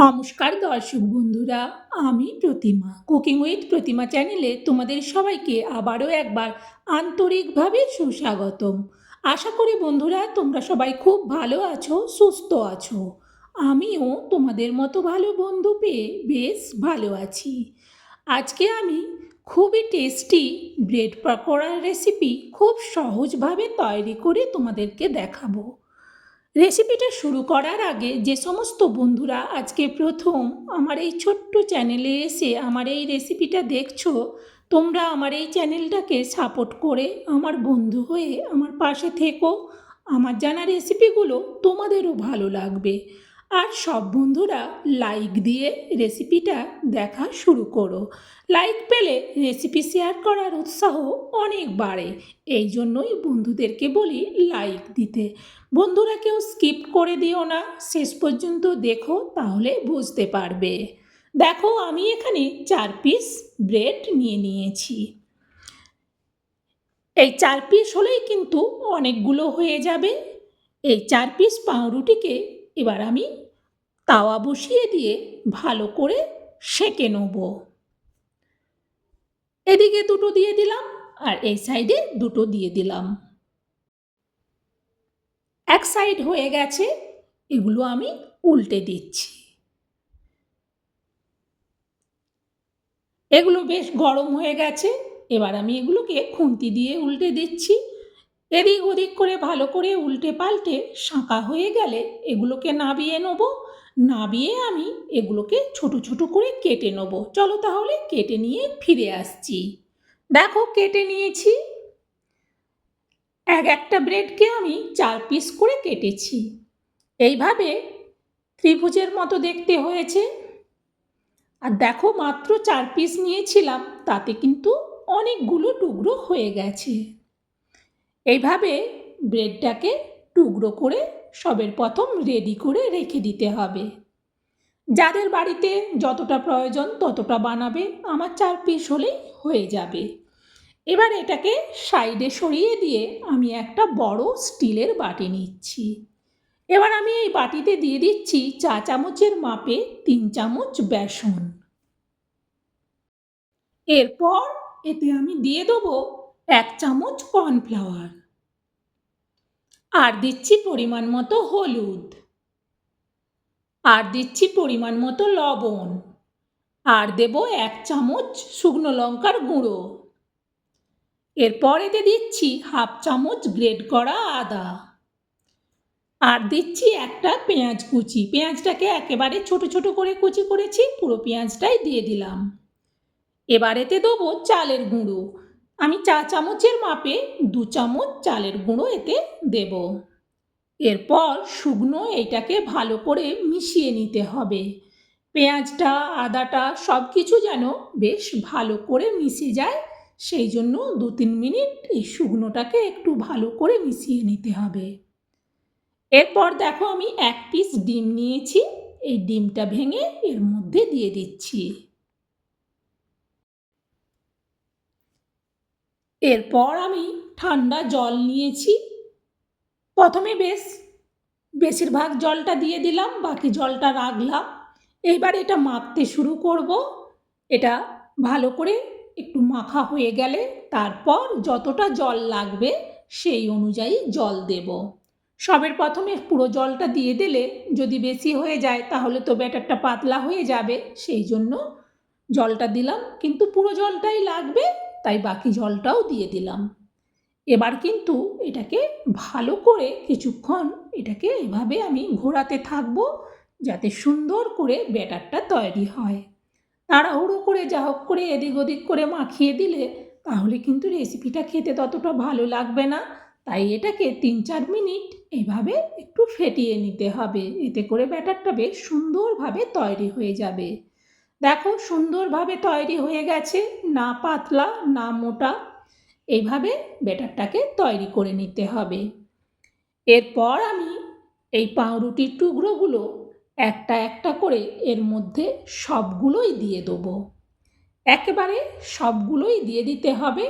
নমস্কার দর্শক বন্ধুরা, আমি প্রতিমা। কুকিং উইথ প্রতিমা চ্যানেলে তোমাদের সবাইকে আবারও একবার আন্তরিকভাবে সুস্বাগতম। আশা করি বন্ধুরা, তোমরা সবাই খুব ভালো আছো, সুস্থ আছো। আমিও তোমাদের মতো ভালো বন্ধু পেয়ে বেশ ভালো আছি। আজকে আমি খুবই টেস্টি ব্রেড পকোড়ার রেসিপি খুব সহজভাবে তৈরি করে তোমাদেরকে দেখাবো। রেসিপিটা শুরু করার আগে যে সমস্ত বন্ধুরা আজকে প্রথম আমার এই ছোট্ট চ্যানেলে এসে আমার এই রেসিপিটা দেখছ, তোমরা আমার এই চ্যানেলটাকে সাপোর্ট করে আমার বন্ধু হয়ে আমার পাশে থেকো। আমার জানা রেসিপিগুলো তোমাদেরও ভালো লাগবে। আর সব বন্ধুরা লাইক দিয়ে রেসিপিটা দেখা শুরু করো। লাইক পেলে রেসিপি শেয়ার করার উৎসাহ অনেক বাড়ে। এই জন্যই বন্ধুদেরকে বলি লাইক দিতে। বন্ধুরা কেউ স্কিপ করে দিও না, শেষ পর্যন্ত দেখো তাহলে বুঝতে পারবে। দেখো আমি এখানে চার পিস ব্রেড নিয়ে নিয়েছি। এই চার পিস হলেই কিন্তু অনেকগুলো হয়ে যাবে। এই চার পিস পাউরুটিকে এবার আমি তাওয়া বসিয়ে দিয়ে ভালো করে সেঁকে নেব। এদিকে দুটো দিয়ে দিলাম আর এই সাইডে দুটো দিয়ে দিলাম। এক সাইড হয়ে গেছে, এগুলো আমি উল্টে দিচ্ছি। এগুলো বেশ গরম হয়ে গেছে, এবার আমি এগুলোকে খুন্তি দিয়ে উল্টে দিচ্ছি। এদিক ওদিক করে ভালো করে উল্টে পাল্টে শাঁকা হয়ে গেলে এগুলোকে নাবিয়ে নেব। নাবিয়ে আমি এগুলোকে ছোট ছোট করে কেটে নেব। চলো তাহলে কেটে নিয়ে ফিরে আসছি। দেখো কেটে নিয়েছি। এক একটা ব্রেডকে আমি চার পিস করে কেটেছি। এইভাবে ত্রিভুজের মতো দেখতে হয়েছে। আর দেখো মাত্র চার পিস নিয়েছিলাম, তাতে কিন্তু অনেকগুলো টুকরো হয়ে গেছে। এইভাবে ব্রেডটাকে টুকরো করে সবের প্রথম রেডি করে রেখে দিতে হবে। যাদের বাড়িতে যতটা প্রয়োজন ততটা বানাবে, আমার চার পিস হলেই হয়ে যাবে। এবার এটাকে সাইডে সরিয়ে দিয়ে আমি একটা বড় স্টিলের বাটি নিচ্ছি। এবার আমি এই বাটিতে দিয়ে দিচ্ছি চা চামচের মাপে তিন চামচ বেসন। এরপর এতে আমি দিয়ে দেবো এক চামচ কর্নফ্লাওয়ার। আর দিচ্ছি পরিমাণ মতো হলুদ। আর দিচ্ছি পরিমাণ মতো লবণ। আর দেব এক চামচ শুকনো লঙ্কার গুঁড়ো। এরপর এতে দিচ্ছি হাফ চামচ গ্রেড করা আদা। আর দিচ্ছি একটা পেঁয়াজ কুচি। পেঁয়াজটাকে একেবারে ছোট ছোট করে কুচি করেছি, পুরো পেঁয়াজটাই দিয়ে দিলাম। এবার এতে দেবো চালের গুঁড়ো। আমি চা চামচের মাপে দু চামচ চালের গুঁড়ো এতে দেব। এরপর শুকনো এইটাকে ভালো করে মিশিয়ে নিতে হবে। পেঁয়াজটা, আদাটা সব কিছু যেন বেশ ভালো করে মিশে যায়, সেই জন্য দু তিন মিনিট এই শুকনোটাকে একটু ভালো করে মিশিয়ে নিতে হবে। এরপর দেখো আমি এক পিস ডিম নিয়েছি, এই ডিমটা ভেঙে এর মধ্যে দিয়ে দিচ্ছি। এরপর আমি ঠান্ডা জল নিয়েছি। প্রথমে বেশ, বেশিরভাগ জলটা দিয়ে দিলাম, বাকি জলটা রাখলাম। এইবার এটা মাখতে শুরু করব। এটা ভালো করে একটু মাখা হয়ে গেলে তারপর যতটা জল লাগবে সেই অনুযায়ী জল দেব। সবের প্রথমে পুরো জলটা দিয়ে দিলে যদি বেশি হয়ে যায় তাহলে তো ব্যাটারটা পাতলা হয়ে যাবে, সেই জন্য জলটা দিলাম। কিন্তু পুরো জলটাই লাগবে তাই বাকি জলটাও দিয়ে দিলাম। এবার কিন্তু এটাকে ভালো করে কিছুক্ষণ এটাকে এভাবে আমি ঘোরাতে থাকব যাতে সুন্দর করে ব্যাটারটা তৈরি হয়। তাড়াহুড়ো করে যা হোক করে এদিক ওদিক করে মাখিয়ে দিলে তাহলে কিন্তু রেসিপিটা খেতে ততটা ভালো লাগবে না। তাই এটাকে তিন চার মিনিট এভাবে একটু ফেটিয়ে নিতে হবে। এতে করে ব্যাটারটা বেশ সুন্দরভাবে তৈরি হয়ে যাবে। দেখো, সুন্দরভাবে তৈরি হয়ে গেছে, না পাতলা, না মোটা। এইভাবে ব্যাটারটাকে তৈরি করে নিতে হবে। এরপর আমি এই পাউরুটির টুকরোগুলো একটা একটা করে এর মধ্যে সবগুলোই দিয়ে দেবো। একেবারে সবগুলোই দিয়ে দিতে হবে।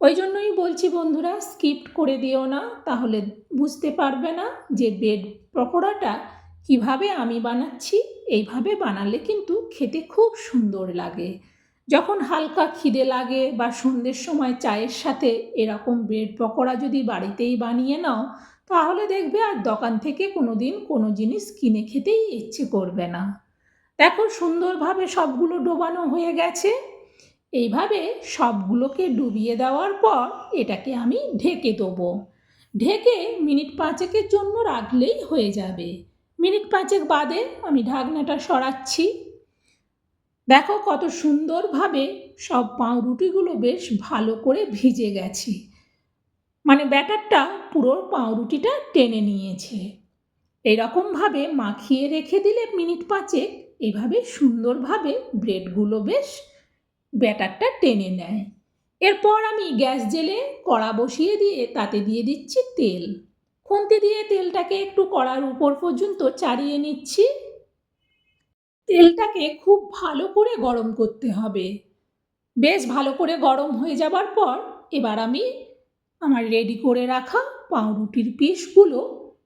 ওই জন্যই বলছি বন্ধুরা, স্কিপ করে দিও না, তাহলে বুঝতে পারবে না যে ব্রেড পকোড়াটা কীভাবে আমি বানাচ্ছি, এইভাবে বানালে কিন্তু খেতে খুব সুন্দর লাগে। যখন হালকা খিদে লাগে বা সন্ধ্যের সময় চায়ের সাথে এরকম ব্রেড পকোড়া যদি বাড়িতেই বানিয়ে নাও, তাহলে দেখবে আর দোকান থেকে কোনো দিন কোনো জিনিস কিনে খেতেই ইচ্ছে করবে না। দেখো সুন্দরভাবে সবগুলো ডোবানো হয়ে গেছে। এইভাবে সবগুলোকে ডুবিয়ে দেওয়ার পর এটাকে আমি ঢেকে দেবো। ঢেকে মিনিট পাঁচেকের জন্য রাখলেই হয়ে যাবে। মিনিট পাঁচেক বাদে আমি ঢাকনাটা সরাচ্ছি। দেখো কত সুন্দরভাবে সব পাউরুটিগুলো বেশ ভালো করে ভিজে গেছে। মানে ব্যাটারটা পুরো পাউরুটিটা টেনে নিয়েছে। এরকমভাবে মাখিয়ে রেখে দিলে মিনিট পাঁচেক এভাবে সুন্দরভাবে ব্রেডগুলো বেশ ব্যাটারটা টেনে নেয়। এরপর আমি গ্যাস জেলে কড়া বসিয়ে দিয়ে তাতে দিয়ে দিচ্ছি তেল। খুন্তি দিয়ে তেলটাকে একটু কড়ার উপর পর্যন্ত চাড়িয়ে নিচ্ছি। তেলটাকে খুব ভালো করে গরম করতে হবে। বেশ ভালো করে গরম হয়ে যাবার পর এবার আমি আমার রেডি করে রাখা পাউরুটির পিসগুলো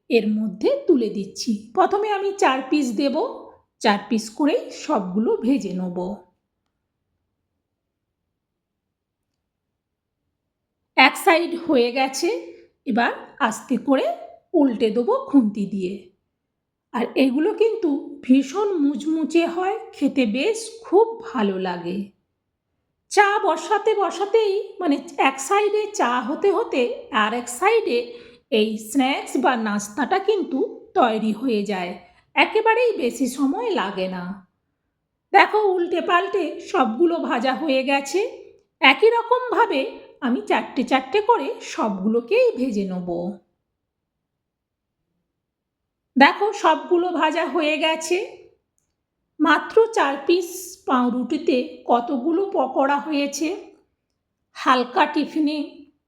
এর মধ্যে তুলে দিচ্ছি। প্রথমে আমি চার পিস দেব। চার পিস করেই সবগুলো ভেজে নেব। এক সাইড হয়ে গেছে। এবার আস্তে করে উল্টে দেবো খুন্তি দিয়ে। আর এগুলো কিন্তু ভীষণ মুচমুচে হয়, খেতে বেশ খুব ভালো লাগে। চা বসাতে বসাতেই মানে এক সাইডে চা হতে হতে আর এক সাইডে এই স্ন্যাক্স বা নাস্তাটা কিন্তু তৈরি হয়ে যায়। একেবারেই বেশি সময় লাগে না। দেখো, উল্টে পাল্টে সবগুলো ভাজা হয়ে গেছে। একই রকমভাবে আমি চারটে চারটে করে সবগুলোকেই ভেজে নেব। দেখো সবগুলো ভাজা হয়ে গেছে। মাত্র চার পিস পাউরুটিতে কতগুলো পকোড়া হয়েছে? হালকা টিফিনে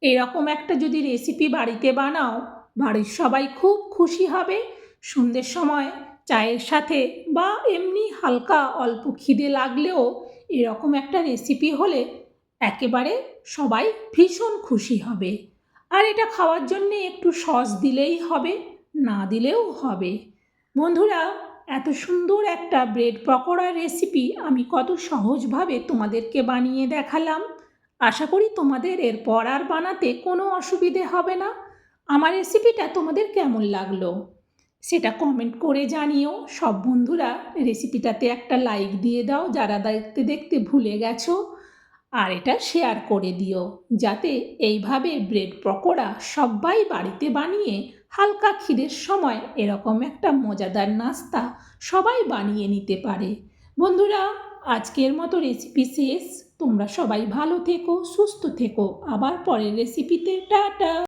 এরকম একটা যদি রেসিপি বাড়িতে বানাও, বাড়ির সবাই খুব খুশি হবে। সন্ধ্যের সময় চায়ের সাথে বা এমনি হালকা অল্প খিদে লাগলেও এরকম একটা রেসিপি হলে একেবারে সবাই ভীষণ খুশি হবে। আর এটা খাওয়ার জন্যে একটু সস দিলেই হবে, না দিলেও হবে। বন্ধুরা, এত সুন্দর একটা ব্রেড পকোড়ার রেসিপি আমি কত সহজভাবে তোমাদেরকে বানিয়ে দেখালাম। আশা করি তোমাদের এরপর আর বানাতে কোনো অসুবিধে হবে না। আমার রেসিপিটা তোমাদের কেমন লাগল? সেটা কমেন্ট করে জানিও। সব বন্ধুরা রেসিপিটাতে একটা লাইক দিয়ে দাও। যারা দেখতে দেখতে ভুলে গেছো আর এটা শেয়ার করে দিও, যাতে এইভাবে ব্রেড পকোড়া সবাই বাড়িতে বানিয়ে হালকা ক্ষীরের সময় এরকম একটা মজাদার নাস্তা সবাই বানিয়ে নিতে পারে। বন্ধুরা, আজকের মতো রেসিপি শেষ। তোমরা সবাই ভালো থেকো, সুস্থ থেকো। আবার পরের রেসিপিতে টাটা!